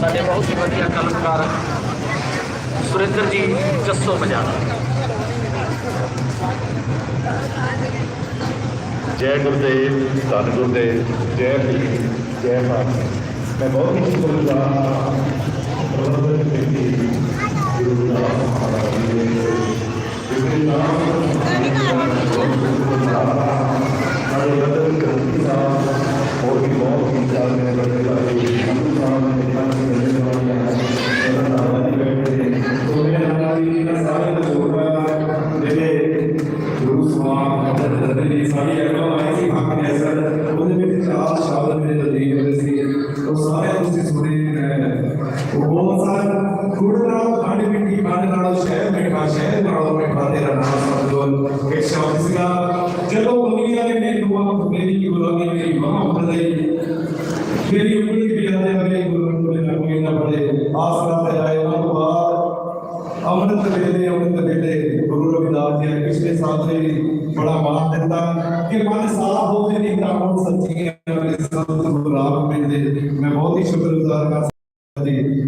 ਸਾਡੇ ਬਹੁਤ ਹੀ ਵਧੀਆ ਕਲਾਕਾਰ ਸੁਰਿੰਦਰ ਜੀ ਜੱਸੋ ਮਜਾਣਾ ਜੈ ਗੁਰਦੇਵ ਧੰਨ ਗੁਰਦੇਵ ਜੈ ਭੀਮ ਜੈ ਭਾਰਤ ਮੈਂ ਬਹੁਤ ਹੀ ਸ਼ੁਕਰਗੁਜ਼ਾਰ ਹਾਂ ਪ੍ਰਭੂ ਦੇ ਗੁਰੂ ਨਾਨਕ ਮਹਾਰਾਜ ਜੀ ਦੇ میں بڑا مان دیکھ سچی میں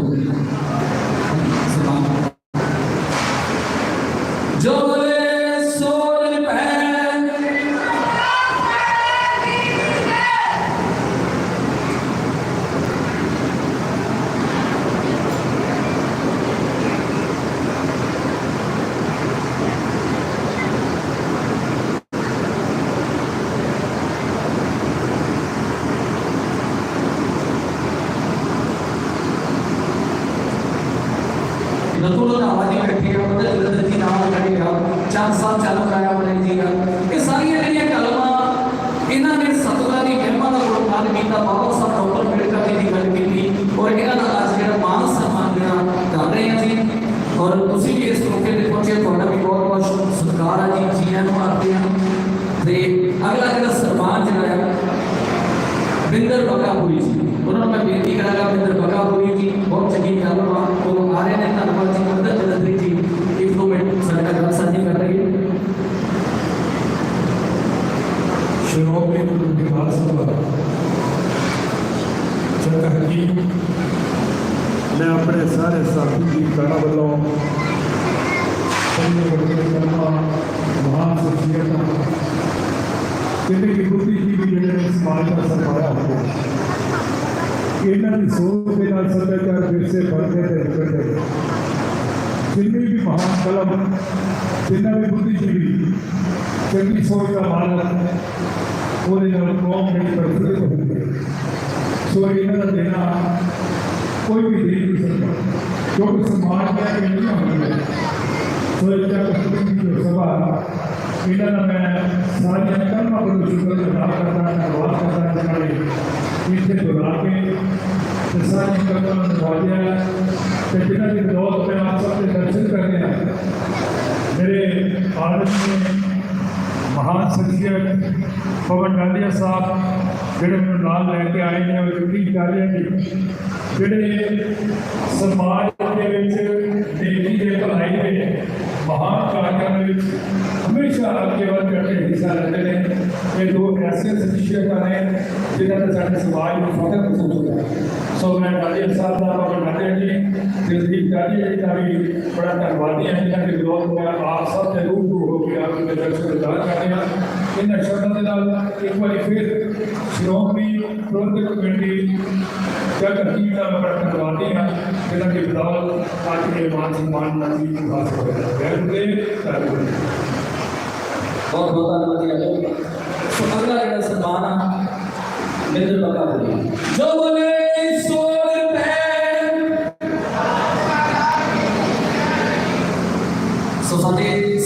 لوگوں لندا نام رکھے گا چار سال چالو کرایا بنایا جی یہ ساری جگہ گلوا یہ اور مان سنانا کر رہے ہیں جی اور اس موقع پہنچے بھی بہت بہت شکر ستار ہے جی جی ایسے اگلا جگہ سلمان جگہ آدر باغا ہوئی جی وہاں میں بےنتی کروں گا بندر بگا ہوئی جی بہت چنگی گلو کہتے ہیں کہ بھوٹی کی بھی جنہیں سمال کا اثر پایا ہوتا ہے انہوں نے سوچ کے نال سبے چار پھر سے بڑھتے تھے رکھتے تھے جنہیں بھی مہان کلب جنہیں بھی بھوٹی کی جی بھی چنگی سوچ کا مال رکھتے ہیں وہ نے جب قوم نہیں کر سکتے تو ہوتے ہیں سو انہوں نے دینا کوئی بھی دیکھ نہیں سکتا کیونکہ سمال کیا کہ نہیں ہوتے ہیں میںرش کرویا آئے ہیں جہاں کے مہان کارکن ہمیشہ آپ کے بعد کرتے حصہ لیتے ہیں یہ دو ایسے شخصیات ہیں جنہوں نے سارے سماج میں فخر محسوس ہوتا ہے سو میں ڈاجر صاحب کا اور ڈاجر جی زندگی ڈاجر جی کا بھی بڑا دھنوادی ہے جنہیں کہ دور میں آپ سب سے روح روح ہو کے آپ کے درخت کو دار کر رہے ہیں ان شرط کے نال ایک بار پھر شرومی پرنتی کمیٹی جگ کی کا بڑا دھنوادی ہے جنہیں کہ بلال آج کے مان سمان نصیب حاصل کر رہے ہیں بہت بہت سلمان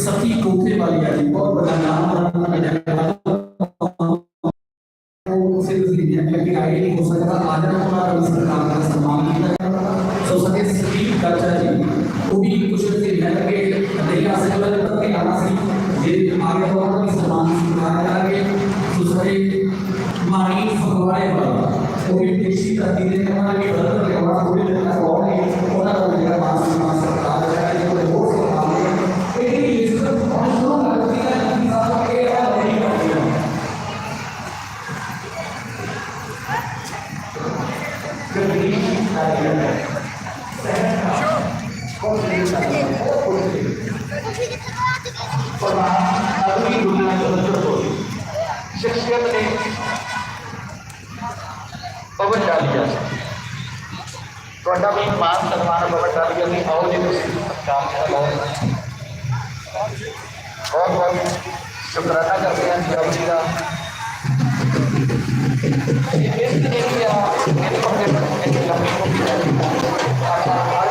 ستی والی آئی بہت بڑا نام visita, tiene que tomar el poder de la vida de la vida. پان سو جی بہت بہت شکرانہ کرتے ہیں ہر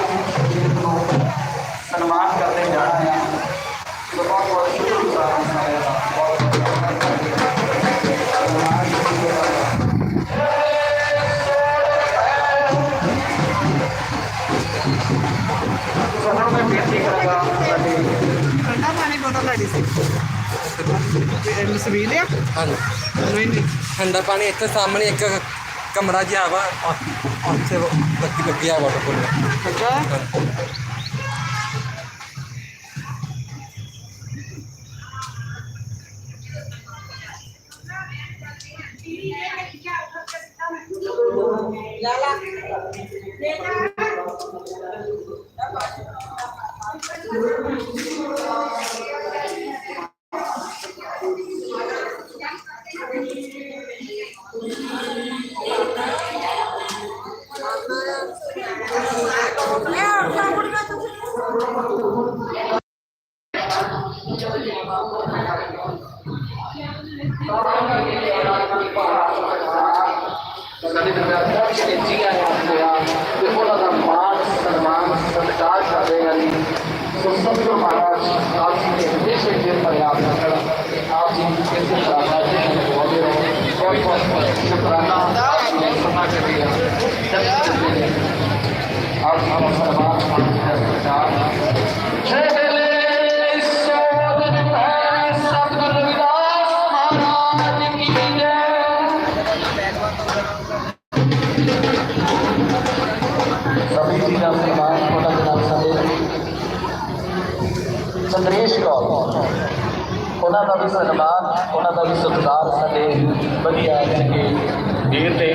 سنمان کرنے جانا ہے لوگوں کو ਤੁਹਾਡੀ ਸੀ ਇਹ ਮਸਵੀਲ ਆ ਹਾਂ ਨਹੀਂ ਨਹੀਂ ਠੰਡਾ ਪਾਣੀ ਇੱਥੇ ਸਾਹਮਣੇ ਇੱਕ ਕਮਰਾ ਜਿਹਾ ਵਾ ਉੱਥੇ ਬੱਤੀ ਲੱਗਿਆ ਵਾਟਰ ਕੂਲਰ ਅੱਛਾ Thank you. سبھی چیزان چندریش کال کون انہوں کا بھی سنمان انہوں کا بھی ستار سب ودیا کر کے دے دے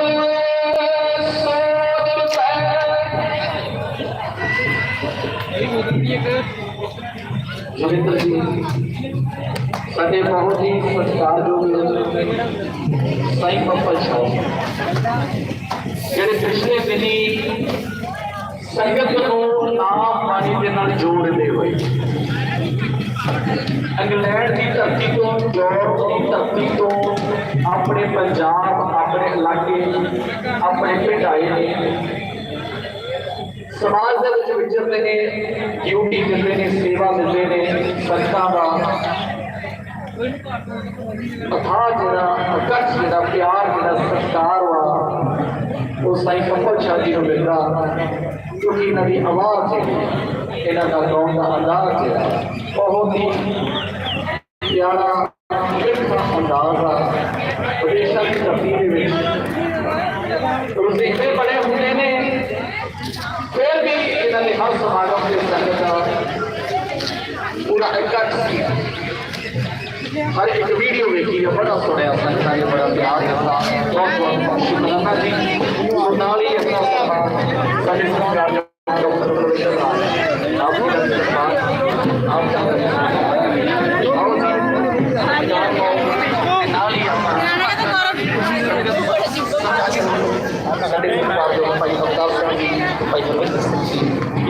جوڑے ہوئے انگلینڈ کی دھرتی تو یارج کی دھرتی تو اپنے اپنے علاقے اپنے پڑائی سماجر ڈیوٹی دے رہے نے سیوا دے رہے ہیں سنگان کا اتار آکرشا پیار سسکار ہوا وہ سائی سفر شادی جی کو لگتا ہے کیونکہ انہوں کی آواز ہے انہوں کا گاؤں کا انداز ہے بہت ہی پیارا انداز ہے دھرتی بڑے ہوں نے ہر سماجوں کے کرنے کا پورا اکٹھ کیا ہر ایک ویڈیو میں کی بڑا سونے اپنا چاہیے بڑا پیار ہوتا بہت بہت شکرانہ جی اور نال ہی اپنا سامان کا نظام کار آپ کا سامان آپ کا سامان ساڈے پاس جو پائی ہفتہ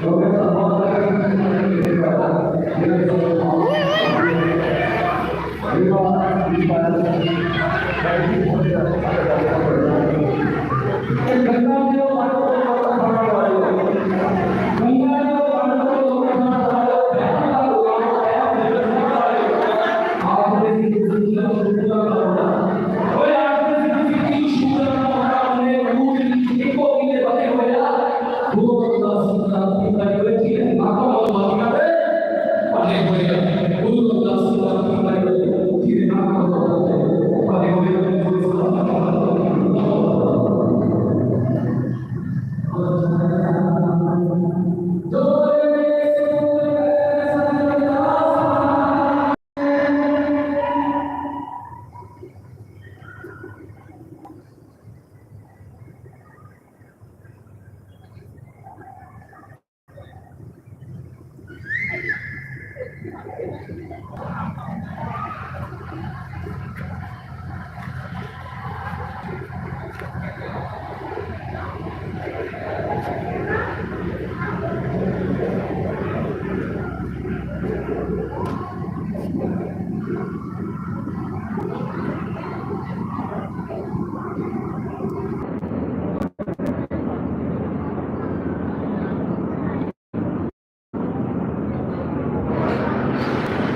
Gracias.